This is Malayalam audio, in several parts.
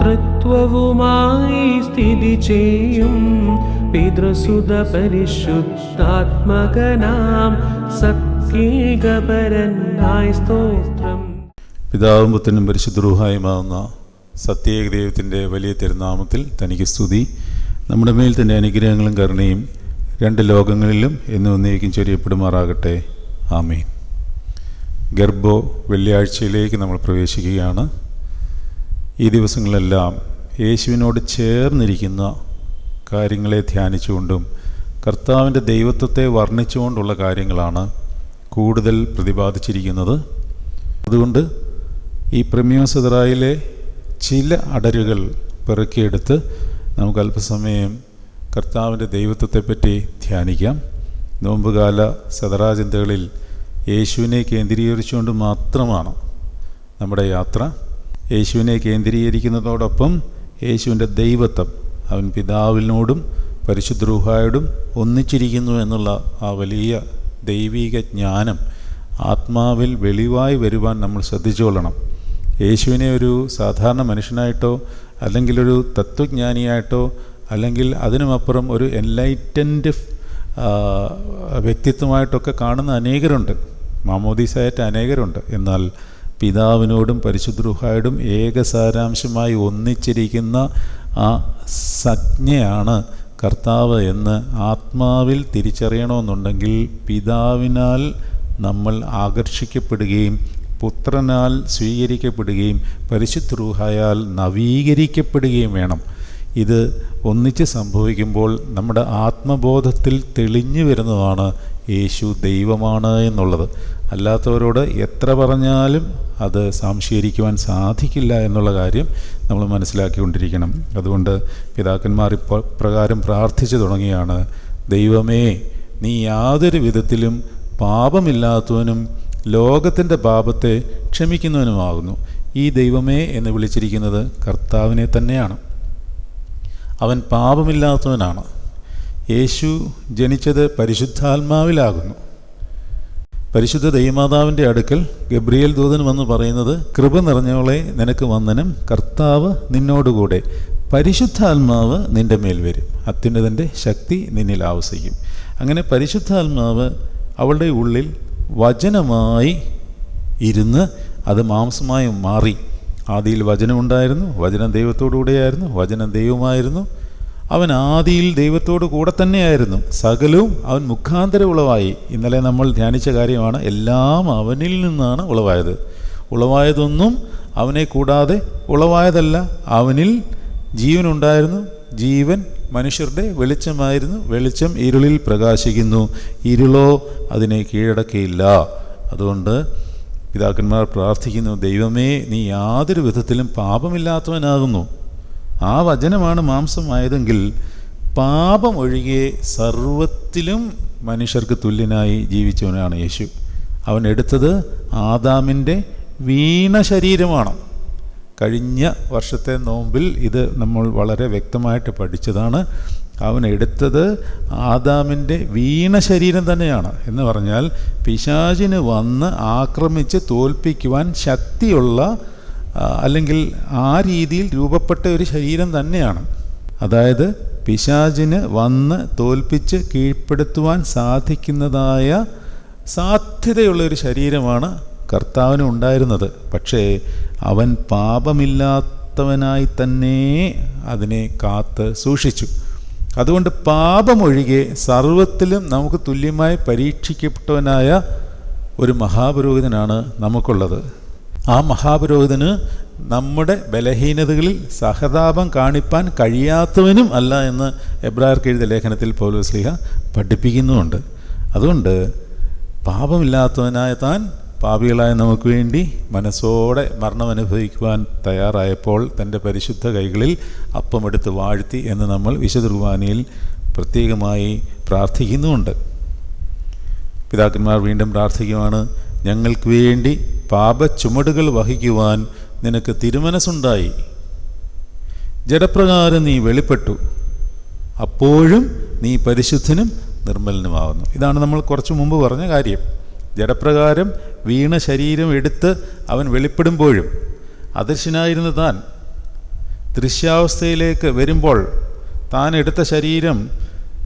തൃത്വവുമായി സ്ഥിതി ചെയ്യും. പിതൃസുത പരിശുദ്ധാത്മകനാം സത്യേകപരനായ സ്തോത്രം. പിതാവും പുത്രനും പരിശുദ്ധ പരിശുദ്ധരൂഹായുമാവുന്ന സത്യേക ദൈവത്തിന്റെ വലിയ തിരുനാമത്തിൽ തനിക്ക് സ്തുതി. നമ്മുടെ മേൽ തന്നെ അനുഗ്രഹങ്ങളും കരുണയും രണ്ട് ലോകങ്ങളിലും എന്നും ഒന്നേക്കും ചൊരിയപ്പെടുമാറാകട്ടെ. ആമീൻ. ഗർഭോ വെള്ളിയാഴ്ചയിലേക്ക് നമ്മൾ പ്രവേശിക്കുകയാണ്. ഈ ദിവസങ്ങളെല്ലാം യേശുവിനോട് ചേർന്നിരിക്കുന്ന കാര്യങ്ങളെ ധ്യാനിച്ചുകൊണ്ടും കർത്താവിന്റെ ദൈവത്വത്തെ വർണിച്ചുകൊണ്ടുള്ള കാര്യങ്ങളാണ് കൂടുതൽ പ്രതിപാദിച്ചിരിക്കുന്നത്. അതുകൊണ്ട് ഈ പ്രമ്യോസദറായിലെ ചില അടരുകൾ പെറുക്കിയെടുത്ത് നമുക്ക് അല്പസമയം കർത്താവിന്റെ ദൈവത്വത്തെപ്പറ്റി ധ്യാനിക്കാം. നോമ്പുകാല സദറാചിന്തകളിൽ യേശുവിനെ കേന്ദ്രീകരിച്ചുകൊണ്ട് മാത്രമാണ് നമ്മുടെ യാത്ര. യേശുവിനെ കേന്ദ്രീകരിക്കുന്നതോടൊപ്പം യേശുവിന്റെ ദൈവത്വം അവൻ പിതാവിനോടും പരിശുദ്രൂഹായോടും ഒന്നിച്ചിരിക്കുന്നു എന്നുള്ള ആ വലിയ ദൈവീക ജ്ഞാനം ആത്മാവിൽ വെളിവായി വരുവാൻ നമ്മൾ ശ്രദ്ധിച്ചുകൊള്ളണം യേശുവിനെ ഒരു സാധാരണ മനുഷ്യനായിട്ടോ അല്ലെങ്കിൽ ഒരു തത്വജ്ഞാനിയായിട്ടോ അല്ലെങ്കിൽ അതിനുമപ്പുറം ഒരു എൻലൈറ്റൻഡ് വ്യക്തിത്വമായിട്ടൊക്കെ കാണുന്ന അനേകരുണ്ട്. മാമോദീസായിട്ട് അനേകരുണ്ട്. എന്നാൽ പിതാവിനോടും പരിശുദ്രൂഹായോടും ഏകസാരാംശമായി ഒന്നിച്ചിരിക്കുന്ന ആ സജ്ഞയാണ് കർത്താവ് എന്ന് ആത്മാവിൽ തിരിച്ചറിയണമെന്നുണ്ടെങ്കിൽ പിതാവിനാൽ നമ്മൾ ആകർഷിക്കപ്പെടുകയും പുത്രനാൽ സ്വീകരിക്കപ്പെടുകയും പരിശുദ്ധ്രൂഹായാൽ നവീകരിക്കപ്പെടുകയും വേണം. ഇത് ഒന്നിച്ച് സംഭവിക്കുമ്പോൾ നമ്മുടെ ആത്മബോധത്തിൽ തെളിഞ്ഞു വരുന്നതാണ് യേശു ദൈവമാണ് എന്നുള്ളത്. അല്ലാത്തവരോട് എത്ര പറഞ്ഞാലും അത് സംശീകരിക്കുവാൻ സാധിക്കില്ല എന്നുള്ള കാര്യം നമ്മൾ മനസ്സിലാക്കിക്കൊണ്ടിരിക്കണം. അതുകൊണ്ട് പിതാക്കന്മാർ ഇപ്പോൾ പ്രകാരം പ്രാർത്ഥിച്ചു തുടങ്ങിയാണ്. ദൈവമേ നീ യാതൊരു വിധത്തിലും പാപമില്ലാത്തവനും ലോകത്തിന്റെ പാപത്തെ ക്ഷമിക്കുന്നവനുമാകുന്നു. ഈ ദൈവമേ എന്ന് വിളിച്ചിരിക്കുന്നത് കർത്താവിനെ തന്നെയാണ്. അവൻ പാപമില്ലാത്തവനാണ്. യേശു ജനിച്ചത് പരിശുദ്ധാത്മാവിലാകുന്നു. പരിശുദ്ധ ദൈവമാതാവിന്റെ അടുക്കൽ ഗബ്രിയേൽ ദൂതൻ വന്ന് പറയുന്നത് കൃപ നിറഞ്ഞവളെ നിനക്ക് വന്ദനം. കർത്താവ് നിന്നോടുകൂടെ. പരിശുദ്ധാത്മാവ് നിന്റെ മേൽ വരും. അത്യുന്നതന്റെ ശക്തി നിന്നിൽ ആവസിക്കും. അങ്ങനെ പരിശുദ്ധാത്മാവ് അവളുടെ ഉള്ളിൽ വചനമായി ഇരുന്ന് അത് മാംസമായി മാറി. ആദിയിൽ വചനമുണ്ടായിരുന്നു വചനം ദൈവത്തോടു കൂടെയായിരുന്നു വചനം ദൈവമായിരുന്നു അവൻ ആദിയിൽ ദൈവത്തോട് കൂടെ തന്നെയായിരുന്നു. സകലവും അവൻ മുഖാന്തര ഉളവായി ഇന്നലെ നമ്മൾ ധ്യാനിച്ച കാര്യമാണ് എല്ലാം അവനിൽ നിന്നാണ് ഉളവായത്. ഉളവായതൊന്നും അവനെ കൂടാതെ ഉളവായതല്ല അവനിൽ ജീവനുണ്ടായിരുന്നു ജീവൻ മനുഷ്യരുടെ വെളിച്ചമായിരുന്നു വെളിച്ചം ഇരുളിൽ പ്രകാശിക്കുന്നു. ഇരുളോ അതിനെ കീഴടക്കിയില്ല. അതുകൊണ്ട് പിതാക്കന്മാർ പ്രാർത്ഥിക്കുന്നു ദൈവമേ നീ യാതൊരു വിധത്തിലും പാപമില്ലാത്തവനാകുന്നു. ആ വചനമാണ് മാംസമായതെങ്കിൽ പാപം ഒഴികെ സർവത്തിലും മനുഷ്യർക്ക് തുല്യനായി ജീവിച്ചവനാണ് യേശു. അവൻ എടുത്തത് ആദാമിന്റെ വീണ ശരീരമാണ്. കഴിഞ്ഞ വർഷത്തെ നോമ്പിൽ ഇത് നമ്മൾ വളരെ വ്യക്തമായിട്ട് പഠിച്ചതാണ്. അവൻ എടുത്തത് ആദാമിന്റെ വീണ ശരീരം തന്നെയാണ് എന്ന് പറഞ്ഞാൽ പിശാചിന് വന്ന് ആക്രമിച്ച് തോൽപ്പിക്കുവാൻ ശക്തിയുള്ള അല്ലെങ്കിൽ ആ രീതിയിൽ രൂപപ്പെട്ട ഒരു ശരീരം തന്നെയാണ്. അതായത് പിശാചിന് വന്ന് തോൽപ്പിച്ച് കീഴ്പ്പെടുത്തുവാൻ സാധിക്കുന്നതായ സാധ്യതയുള്ള ഒരു ശരീരമാണ് കർത്താവിന് ഉണ്ടായിരുന്നത്. പക്ഷേ അവൻ പാപമില്ലാത്തവനായി തന്നെ അതിനെ കാത്ത് സൂക്ഷിച്ചു. അതുകൊണ്ട് പാപമൊഴികെ സർവത്തിലും നമുക്ക് തുല്യമായി പരീക്ഷിക്കപ്പെട്ടവനായ ഒരു മഹാപുരോഹിതനാണ് നമുക്കുള്ളത്. ആ മഹാപുരോഹിതന് നമ്മുടെ ബലഹീനതകളിൽ സഹതാപം കാണിപ്പാൻ കഴിയാത്തവനും അല്ല എന്ന് എബ്രാർക്ക് എഴുതിയ ലേഖനത്തിൽ പൗലോസ്ലിഹ പഠിപ്പിക്കുന്നുമുണ്ട്. അതുകൊണ്ട് പാപമില്ലാത്തവനായ താൻ പാപികളായ നമുക്ക് വേണ്ടി മനസ്സോടെ മരണം അനുഭവിക്കുവാൻ തയ്യാറായപ്പോൾ തന്റെ പരിശുദ്ധ കൈകളിൽ അപ്പമെടുത്ത് വാഴ്ത്തി എന്ന് നമ്മൾ വിശുദ്ധ കുർബാനയിൽ പ്രത്യേകമായി പ്രാർത്ഥിക്കുന്നുമുണ്ട്. പിതാക്കന്മാർ വീണ്ടും പ്രാർത്ഥിക്കുവാണ് ഞങ്ങൾക്ക് വേണ്ടി പാപ ചുമടുകൾ വഹിക്കുവാൻ നിനക്ക് തിരുമനസ്സുണ്ടായി. ജഡപ്രകാരം നീ വെളിപ്പെട്ടു. അപ്പോഴും നീ പരിശുദ്ധനും നിർമ്മലനുമാവുന്നു. ഇതാണ് നമ്മൾ കുറച്ചു മുമ്പ് പറഞ്ഞ കാര്യം. ജഡപ്രകാരം വീണ ശരീരം എടുത്ത് അവൻ വെളിപ്പെടുമ്പോഴും അദൃശ്യനായിരുന്ന താൻ ദൃശ്യാവസ്ഥയിലേക്ക് വരുമ്പോൾ താൻ എടുത്ത ശരീരം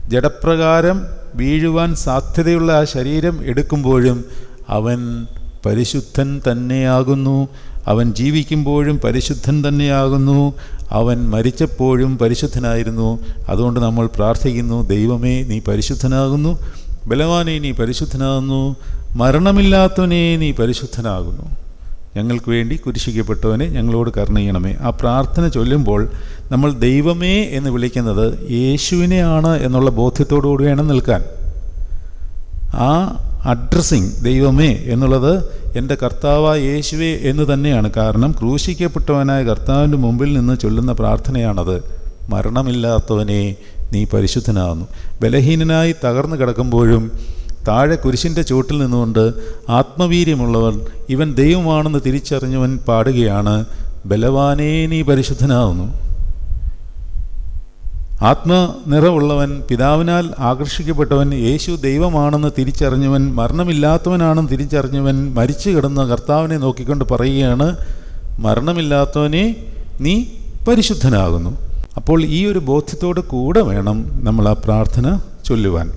ജഡപ്രകാരം വീഴുവാൻ സാധ്യതയുള്ള ആ ശരീരം എടുക്കുമ്പോഴും അവൻ പരിശുദ്ധൻ തന്നെയാകുന്നു. അവൻ ജീവിക്കുമ്പോഴും പരിശുദ്ധൻ തന്നെയാകുന്നു. അവൻ മരിച്ചപ്പോഴും പരിശുദ്ധനായിരുന്നു. അതുകൊണ്ട് നമ്മൾ പ്രാർത്ഥിക്കുന്നു ദൈവമേ നീ പരിശുദ്ധനാകുന്നു. ബലവാനെ നീ പരിശുദ്ധനാകുന്നു. മരണമില്ലാത്തവനെ നീ പരിശുദ്ധനാകുന്നു. ഞങ്ങൾക്ക് വേണ്ടി കുരിശിക്കപ്പെട്ടവനെ ഞങ്ങളോട് കരുണ ചെയ്യണമേ ആ പ്രാർത്ഥന ചൊല്ലുമ്പോൾ നമ്മൾ ദൈവമേ എന്ന് വിളിക്കുന്നത് യേശുവിനെയാണ് എന്നുള്ള ബോധ്യത്തോടുകൂടി വേണം നിൽക്കാൻ. ആ അഡ്രസ്സിങ് ദൈവമേ എന്നുള്ളത് എന്റെ കർത്താവായ യേശുവേ എന്ന് തന്നെയാണ്. കാരണം ക്രൂശിക്കപ്പെട്ടവനായ കർത്താവിന്റെ മുമ്പിൽ നിന്ന് ചൊല്ലുന്ന പ്രാർത്ഥനയാണത്. മരണമില്ലാത്തവനെ നീ പരിശുദ്ധനാകുന്നു. ബലഹീനനായി തകർന്നു കിടക്കുമ്പോഴും താഴെ കുരിശിന്റെ ചുവട്ടിൽ നിന്നുകൊണ്ട് ആത്മവീര്യമുള്ളവൻ ഇവൻ ദൈവമാണെന്ന് തിരിച്ചറിഞ്ഞവൻ പാടുകയാണ്. ബലവാനേ നീ പരിശുദ്ധനാകുന്നു. ആത്മനിറവുള്ളവൻ പിതാവിനാൽ ആകർഷിക്കപ്പെട്ടവൻ യേശു ദൈവമാണെന്ന് തിരിച്ചറിഞ്ഞവൻ മരണമില്ലാത്തവനാണെന്ന് തിരിച്ചറിഞ്ഞവൻ മരിച്ചു കിടന്ന കർത്താവിനെ നോക്കിക്കൊണ്ട് പറയുകയാണ് മരണമില്ലാത്തവനെ നീ പരിശുദ്ധനാകുന്നു. അപ്പോൾ ഈ ഒരു ബോധ്യത്തോട് കൂടെ വേണം നമ്മൾ ആ പ്രാർത്ഥന ചൊല്ലുവാൻ.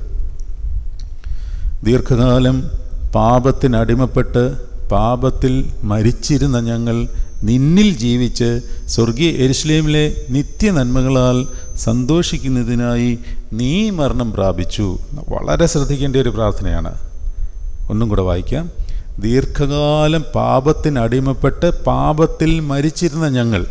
ദീർഘകാലം പാപത്തിനടിമപ്പെട്ട് പാപത്തിൽ മരിച്ചിരുന്ന ഞങ്ങൾ നിന്നിൽ ജീവിച്ച് സ്വർഗീയ നിത്യ നിത്യനന്മകളാൽ സന്തോഷിക്കുന്നതിനായി നീ മരണം പ്രാപിച്ചു. വളരെ ശ്രദ്ധിക്കേണ്ട ഒരു പ്രാർത്ഥനയാണ്. ഒന്നും കൂടെ വായിക്കാം. ദീർഘകാലം പാപത്തിനടിമപ്പെട്ട് പാപത്തിൽ മരിച്ചിരുന്ന ഞങ്ങൾ.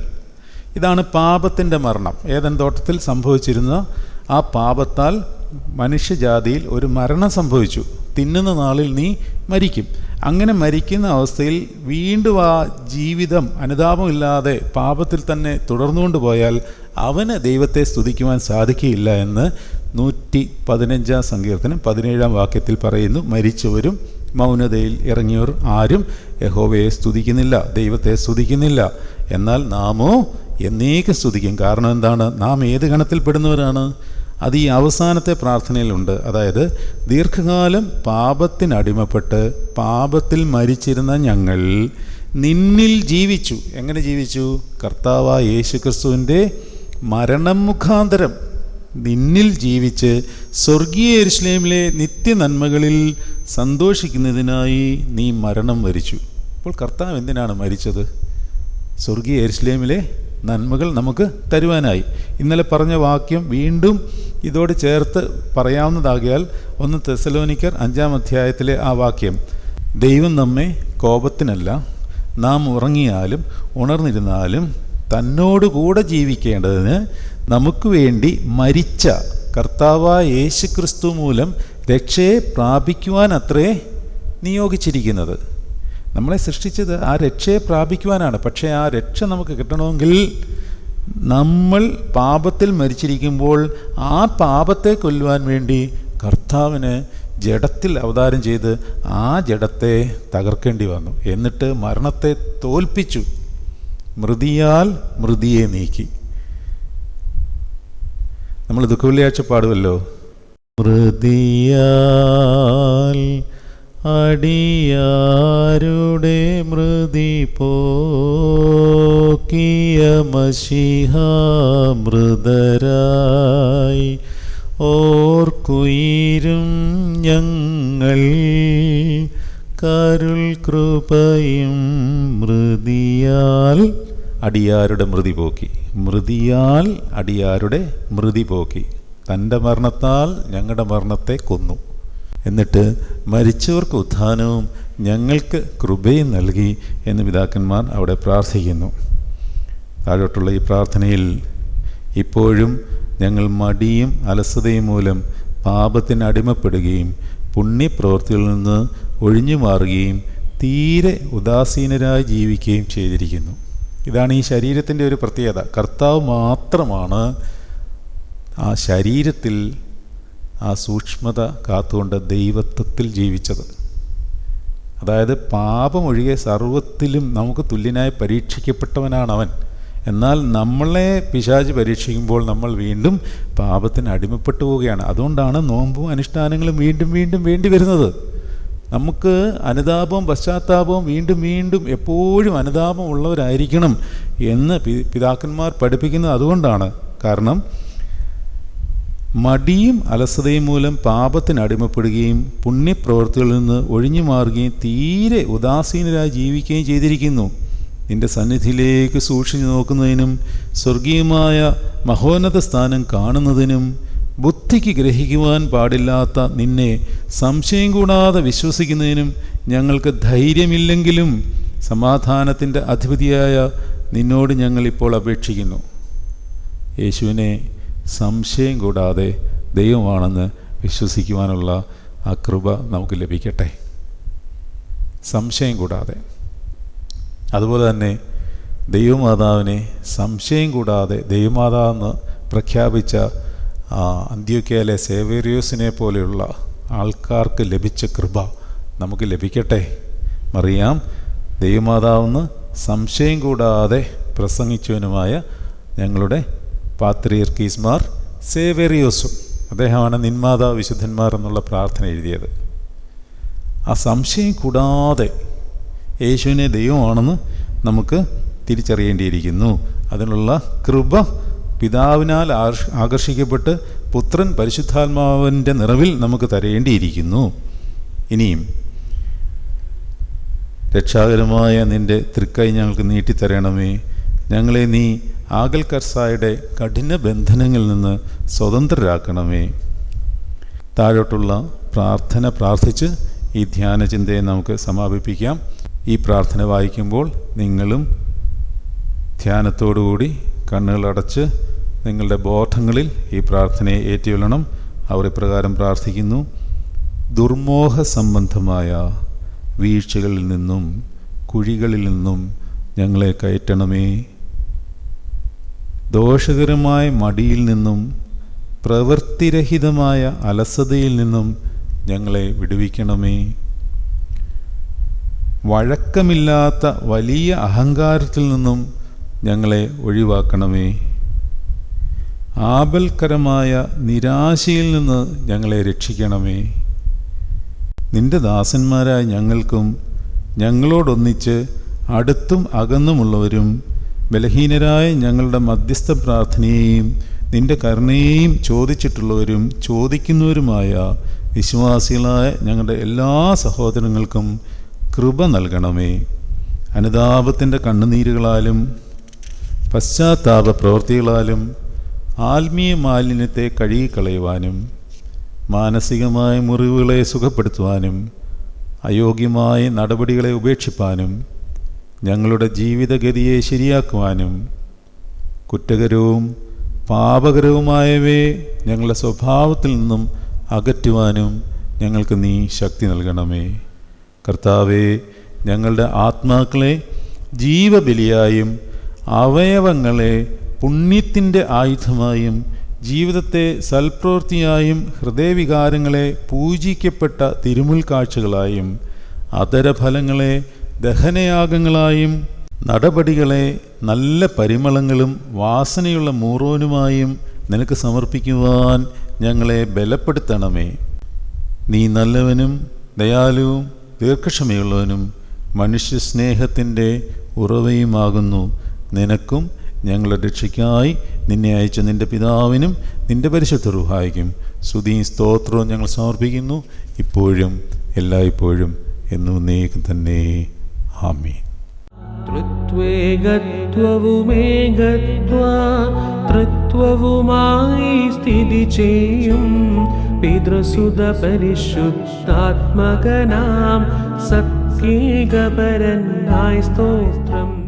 ഇതാണ് പാപത്തിന്റെ മരണം. ഏതൻ തോട്ടത്തിൽ സംഭവിച്ചിരുന്ന ആ പാപത്താൽ മനുഷ്യജാതിയിൽ ഒരു മരണം സംഭവിച്ചു. തിന്നുന്ന നാളിൽ നീ മരിക്കും. അങ്ങനെ മരിക്കുന്ന അവസ്ഥയിൽ വീണ്ടും ആ ജീവിതം അനുതാപമില്ലാതെ പാപത്തിൽ തന്നെ തുടർന്നുകൊണ്ട് പോയാൽ അവന് ദൈവത്തെ സ്തുതിക്കുവാൻ സാധിക്കുകയില്ല എന്ന് നൂറ്റി പതിനഞ്ചാം സങ്കീർത്തനം പതിനേഴാം വാക്യത്തിൽ പറയുന്നു. മരിച്ചവരും മൗനതയിൽ ഇറങ്ങിയവർ ആരും യഹോവയെ സ്തുതിക്കുന്നില്ല ദൈവത്തെ സ്തുതിക്കുന്നില്ല. എന്നാൽ നാമോ എന്നേക്ക് സ്തുതിക്കും. കാരണം എന്താണ്? നാം ഏത് ഗണത്തിൽപ്പെടുന്നവരാണ് അത് ഈ അവസാനത്തെ പ്രാർത്ഥനയിലുണ്ട്. അതായത് ദീർഘകാലം പാപത്തിനടിമപ്പെട്ട് പാപത്തിൽ മരിച്ചിരുന്ന ഞങ്ങൾ നിന്നിൽ ജീവിച്ചു. എങ്ങനെ ജീവിച്ചു? കർത്താവ യേശു ക്രിസ്തുവിന്റെ മരണം മുഖാന്തരം നിന്നിൽ ജീവിച്ച് സ്വർഗീയ എരുസ്ലേമിലെ നിത്യനന്മകളിൽ സന്തോഷിക്കുന്നതിനായി നീ മരണം വരിച്ചു. അപ്പോൾ കർത്താവ് എന്തിനാണ് മരിച്ചത്? സ്വർഗീയ എരുസ്ലേമിലെ നന്മകൾ നമുക്ക് തരുവാനായി. ഇന്നലെ പറഞ്ഞ വാക്യം വീണ്ടും ഇതോട് ചേർത്ത് പറയാവുന്നതാകിയാൽ ഒന്ന് തെസലോനിക്കർ അഞ്ചാം അധ്യായത്തിലെ ആ വാക്യം ദൈവം നമ്മെ കോപത്തിനല്ല നാം ഉറങ്ങിയാലും ഉണർന്നിരുന്നാലും തന്നോടുകൂടെ ജീവിക്കേണ്ടതിന് നമുക്ക് വേണ്ടി മരിച്ച കർത്താവായ യേശു ക്രിസ്തു മൂലം രക്ഷയെ പ്രാപിക്കുവാൻ അത്രേ നിയോഗിച്ചിരിക്കുന്നത്. നമ്മളെ സൃഷ്ടിച്ചത് ആ രക്ഷയെ പ്രാപിക്കുവാനാണ്. പക്ഷേ ആ രക്ഷ നമുക്ക് കിട്ടണമെങ്കിൽ നമ്മൾ പാപത്തിൽ മരിച്ചിരിക്കുമ്പോൾ ആ പാപത്തെ കൊല്ലുവാൻ വേണ്ടി കർത്താവിന് ജഡത്തിൽ അവതാരം ചെയ്ത് ആ ജഡത്തെ തകർക്കേണ്ടി വന്നു. എന്നിട്ട് മരണത്തെ തോൽപ്പിച്ചു. മൃതിയാൽ മൃതിയെ നീക്കി. നമ്മൾ ദുഃഖവെള്ളിയാഴ്ച പാടുമല്ലോ മൃതിയാൽ അടിയാരുടെ മൃതി പോക്കിയ മഷിഹ മൃതരായി ഓർക്കുയിരും ഞങ്ങൾ കരുൾ കൃപയും മൃതിയാൽ അടിയാരുടെ മൃതി പോക്കി. മൃതിയാൽ അടിയാരുടെ മൃതി പോക്കി. തന്റെ മരണത്താൽ ഞങ്ങളുടെ മരണത്തെ കൊന്നു. എന്നിട്ട് മരിച്ചവർക്ക് ഉത്ഥാനവും ഞങ്ങൾക്ക് കൃപയും നൽകി എന്ന് പിതാക്കന്മാർ അവിടെ പ്രാർത്ഥിക്കുന്നു. താഴോട്ടുള്ള ഈ പ്രാർത്ഥനയിൽ ഇപ്പോഴും ഞങ്ങൾ മടിയും അലസതയും മൂലം പാപത്തിന് അടിമപ്പെടുകയും പുണ്യപ്രവൃത്തികളിൽ നിന്ന് ഒഴിഞ്ഞു മാറുകയും തീരെ ഉദാസീനരായി ജീവിക്കുകയും ചെയ്തിരിക്കുന്നു. ഇതാണ് ഈ ശരീരത്തിന്റെ ഒരു പ്രത്യേകത. കർത്താവ് മാത്രമാണ് ആ ശരീരത്തിൽ ആ സൂക്ഷ്മത കാത്തുകൊണ്ട് ദൈവത്വത്തിൽ ജീവിച്ചത്. അതായത് പാപമൊഴികെ സർവത്തിലും നമുക്ക് തുല്യനായി പരീക്ഷിക്കപ്പെട്ടവനാണ് അവൻ എന്നാൽ നമ്മളെ പിശാജ് പരീക്ഷിക്കുമ്പോൾ നമ്മൾ വീണ്ടും പാപത്തിന് അടിമപ്പെട്ടു പോവുകയാണ്. അതുകൊണ്ടാണ് നോമ്പും അനുഷ്ഠാനങ്ങളും വീണ്ടും വീണ്ടും വേണ്ടി വരുന്നത്. നമുക്ക് അനുതാപവും പശ്ചാത്താപവും വീണ്ടും വീണ്ടും എപ്പോഴും അനുതാപം ഉള്ളവരായിരിക്കണം എന്ന് പിതാക്കന്മാർ പഠിപ്പിക്കുന്നത് അതുകൊണ്ടാണ്. കാരണം മടിയും അലസതയും മൂലം പാപത്തിന് അടിമപ്പെടുകയും പുണ്യപ്രവർത്തികളിൽ നിന്ന് ഒഴിഞ്ഞു മാറുകയും തീരെ ഉദാസീനരായി ജീവിക്കുകയും ചെയ്തിരിക്കുന്നു. നിന്റെ സന്നിധിയിലേക്ക് സൂക്ഷിച്ചു നോക്കുന്നതിനും സ്വർഗീയമായ മഹോന്നത സ്ഥാനം കാണുന്നതിനും ബുദ്ധിക്ക് ഗ്രഹിക്കുവാൻ പാടില്ലാത്ത നിന്നെ സംശയം കൂടാതെ വിശ്വസിക്കുന്നതിനും ഞങ്ങൾക്ക് ധൈര്യമില്ലെങ്കിലും സമാധാനത്തിന്റെ അധിപതിയായ നിന്നോട് ഞങ്ങൾ ഇപ്പോൾ അപേക്ഷിക്കുന്നു. യേശുവിനെ സംശയം കൂടാതെ ദൈവമാണെന്ന് വിശ്വസിക്കുവാനുള്ള ആ കൃപ നമുക്ക് ലഭിക്കട്ടെ. സംശയം കൂടാതെ. അതുപോലെ തന്നെ ദൈവമാതാവിനെ സംശയം കൂടാതെ ദൈവമാതാവെന്ന് പ്രഖ്യാപിച്ച അന്ത്യക്കയിലെ സേവേറിയോസിനെ പോലെയുള്ള ആൾക്കാർക്ക് ലഭിച്ച കൃപ നമുക്ക് ലഭിക്കട്ടെ. മറിയാം ദൈവമാതാവെന്ന് സംശയം കൂടാതെ പ്രസംഗിച്ചവനുമായ ഞങ്ങളുടെ പാത്രിയർക്കീസ്മാർ സേവേറിയോസും അദ്ദേഹമാണ് നിന്മാതാ വിശുദ്ധന്മാർ എന്നുള്ള പ്രാർത്ഥന എഴുതിയത്. ആ സംശയം കൂടാതെ യേശുവിനെ ദൈവമാണെന്ന് നമുക്ക് തിരിച്ചറിയേണ്ടിയിരിക്കുന്നു. അതിനുള്ള കൃപ പിതാവിനാൽ ആകർഷിക്കപ്പെട്ട് പുത്രൻ പരിശുദ്ധാത്മാവിന്റെ നിറവിൽ നമുക്ക് തരേണ്ടിയിരിക്കുന്നു. ഇനിയും രക്ഷാകരമായ നിന്റെ തൃക്കൈ ഞങ്ങൾക്ക് നീട്ടിത്തരണമേ. ഞങ്ങളെ നീ ആകൽ കർസായുടെ കഠിന ബന്ധനങ്ങളിൽ നിന്ന് സ്വതന്ത്രരാക്കണമേ. താഴോട്ടുള്ള പ്രാർത്ഥന പ്രാർത്ഥിച്ച് ഈ ധ്യാന ചിന്തയെ നമുക്ക് സമാപിപ്പിക്കാം. ഈ പ്രാർത്ഥന വായിക്കുമ്പോൾ നിങ്ങളും ധ്യാനത്തോടുകൂടി കണ്ണുകളടച്ച് നിങ്ങളുടെ ബോധങ്ങളിൽ ഈ പ്രാർത്ഥനയെ ഏറ്റുകൊള്ളണം അവർ ഇപ്രകാരം പ്രാർത്ഥിക്കുന്നു. ദുർമോഹ സംബന്ധമായ വീഴ്ചകളിൽ നിന്നും കുഴികളിൽ നിന്നും ഞങ്ങളെ കയറ്റണമേ. ദോഷകരമായ മടിയിൽ നിന്നും പ്രവൃത്തിരഹിതമായ അലസതയിൽ നിന്നും ഞങ്ങളെ വിടുവിക്കണമേ. വഴക്കമില്ലാത്ത വലിയ അഹങ്കാരത്തിൽ നിന്നും ഞങ്ങളെ ഒഴിവാക്കണമേ. ആപൽക്കരമായ നിരാശയിൽ നിന്ന് ഞങ്ങളെ രക്ഷിക്കണമേ. നിന്റെ ദാസന്മാരായ ഞങ്ങൾക്കും ഞങ്ങളോടൊന്നിച്ച് അടുത്തും അകന്നുമുള്ളവരും ബലഹീനരായ ഞങ്ങളുടെ മധ്യസ്ഥ പ്രാർത്ഥനയെയും നിന്റെ കരുണയെയും ചോദിച്ചിട്ടുള്ളവരും ചോദിക്കുന്നവരുമായ വിശ്വാസികളായ ഞങ്ങളുടെ എല്ലാ സഹോദരങ്ങൾക്കും കൃപ നൽകണമേ. അനുതാപത്തിന്റെ കണ്ണുനീരുകളാലും പശ്ചാത്താപ പ്രവൃത്തികളാലും ആത്മീയ മാലിന്യത്തെ കഴുകിക്കളയുവാനും മാനസികമായ മുറിവുകളെ സുഖപ്പെടുത്തുവാനും അയോഗ്യമായ നടപടികളെ ഉപേക്ഷിപ്പാനും ഞങ്ങളുടെ ജീവിതഗതിയെ ശരിയാക്കുവാനും കുറ്റകരവും പാപകരവുമായവയെ ഞങ്ങളുടെ സ്വഭാവത്തിൽ നിന്നും അകറ്റുവാനും ഞങ്ങൾക്ക് നീ ശക്തി നൽകണമേ. കർത്താവെ ഞങ്ങളുടെ ആത്മാക്കളെ ജീവബലിയായും അവയവങ്ങളെ പുണ്യത്തിന്റെ ആയുധമായും ജീവിതത്തെ സൽപ്രവൃത്തിയായും ഹൃദയവികാരങ്ങളെ പൂജിക്കപ്പെട്ട തിരുമുൽ കാഴ്ചകളായും അതരഫലങ്ങളെ ദഹനയാഗങ്ങളായും നടപടികളെ നല്ല പരിമളങ്ങളും വാസനയുള്ള മൂറോനുമായും നിനക്ക് സമർപ്പിക്കുവാൻ ഞങ്ങളെ ബലപ്പെടുത്തണമേ. നീ നല്ലവനും ദയാലുവും ദീർഘക്ഷമയുള്ളവനും മനുഷ്യസ്നേഹത്തിന്റെ ഉറവയുമാകുന്നു. നിനക്കും ഞങ്ങളുടെ രക്ഷയ്ക്കായി നിന്നെ അയച്ച നിന്റെ പിതാവിനും നിന്റെ പരിശുദ്ധ റുഹായിക്കും സ്തുതി സ്തോത്രവും ഞങ്ങൾ സമർപ്പിക്കുന്നു ഇപ്പോഴും എല്ലായ്പ്പോഴും എന്നും നീക്കും തന്നെ. ആമീൻ. തൃത്വവുമായി സ്ഥിതി ചെയ്യും. പിതൃസുത പരിശുദ്ധാത്മകനാം സത്യേകപരനായി സ്തോത്രം.